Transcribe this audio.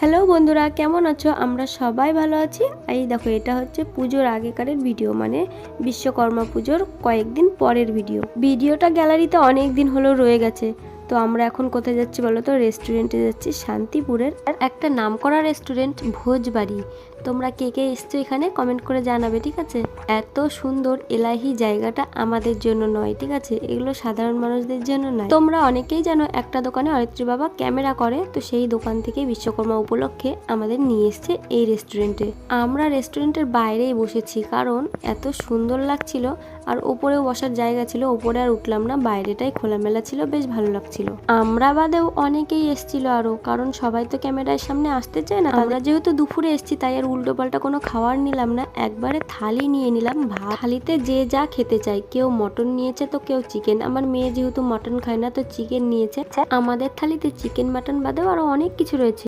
Hello বন্ধুরা, কেমন আছো? আমরা সবাই ভালো আছি। এই দেখো, এটা হচ্ছে পুজোর আগেকারের ভিডিও মানে বিশ্বকর্মা পুজোর কয়েকদিন পরের ভিডিও। ভিডিওটা গ্যালারিতে অনেক দিন হলো রয়ে গেছে। তো আমরা এখন কোথায় যাচ্ছি বলো তো? রেস্টুরেন্টে যাচ্ছি, শান্তিপুরের। আর একটা নামকরা রেস্টুরেন্ট ভোজবাড়ি। তোমরা কে কে এসছো এখানে কমেন্ট করে জানাবে, ঠিক আছে? এত সুন্দর, এলাহি জায়গাটা আমাদের জন্য নয়, ঠিক আছে? এগুলো সাধারণ মানুষদের জন্য নয়। তোমরা অনেকেই জানো একটা দোকানে অরিত্রী বাবা ক্যামেরা করে, তো সেই দোকান থেকে বিশ্বকর্মা উপলক্ষে আমাদের নিয়ে এসছে এই রেস্টুরেন্টে আমরা রেস্টুরেন্টের বাইরেই বসেছি, কারণ এত সুন্দর লাগছিল, আর ওপরেও বসার জায়গা ছিল, ওপরে আর উঠলাম না, বাইরেটাই খোলামেলা ছিল, বেশ ভালো লাগছিল। আমরা বাদেও অনেকেই এসছিল আরও, কারণ সবাই তো ক্যামেরার সামনে আসতে চায় না। আমরা যেহেতু দুপুরে এসেছি, তাই আর উল্টো পাল্টা কোনো খাবার নিলাম না। একবারে থালি নিয়ে নিলাম, ভাত। থালিতে যে যা খেতে চায় কেউ মটন নিয়েছে তো কেউ চিকেন। আমার মেয়ে যেহেতু মটন খায় না, তো চিকেন নিয়েছে। আমাদের থালিতে চিকেন, মাটন বাদেও আরও অনেক কিছু রয়েছে।